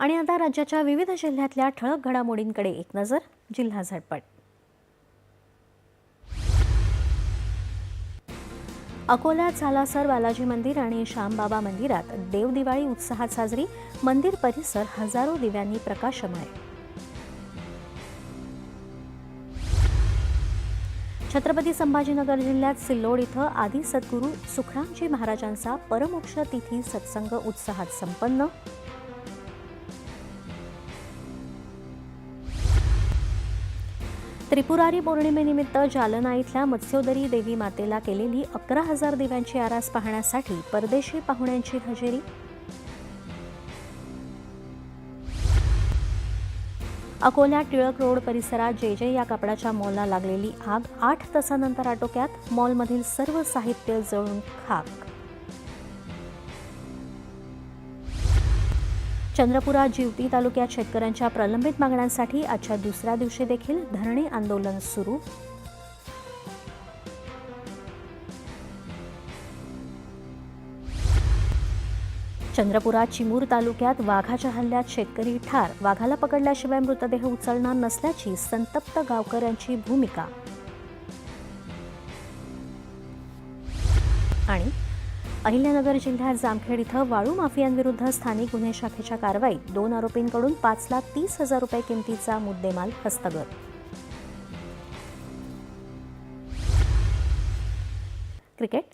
आणि आता राज्याच्या विविध जिल्ह्यातल्या ठळक घडामोडींकडे एक नजर जिल्हा झटपट. अकोल्यात झालासर बालाजी मंदिर आणि श्यामबाबा मंदिरात देवदिवाळी उत्साहात साजरी मंदिर परिसर हजारो दिव्यांनी प्रकाशमय. छत्रपती संभाजीनगर जिल्ह्यात सिल्लोड इथं आदी सद्गुरू सुखरामजी महाराजांचा परमोक्ष तिथी सत्संग उत्साहात संपन्न. त्रिपुरारी पौर्णिमेनिमित्त जालना इथल्या मत्स्योदरी देवी मातेला केलेली अकरा हजार दिव्यांची आरास पाहण्यासाठी परदेशी पाहुण्यांची हजेरी. अकोल्या टिळक रोड परिसरात जे जे या कपडाच्या मॉलला लागलेली आग आठ तासानंतर आटोक्यात मॉलमधील सर्व साहित्य जळून खाक चंद्रपुरात जिवती तालुक्यात शेतकऱ्यांच्या प्रलंबित मागण्यांसाठी आजच्या दुसऱ्या दिवशी देखील धरणे आंदोलन सुरू. चंद्रपुरात चिमूर तालुक्यात वाघाच्या हल्ल्यात शेतकरी ठार. वाघाला पकडल्याशिवाय मृतदेह उचलणार नसल्याची संतप्त गावकऱ्यांची भूमिका. आणि अहिल्यानगर जिल्ह्यात जामखेड इथं वाळू माफियांविरुद्ध स्थानिक गुन्हे शाखेच्या कारवाईत दोन आरोपींकडून पाच लाख तीस हजार रुपये किमतीचा मुद्देमाल हस्तगत. क्रिकेट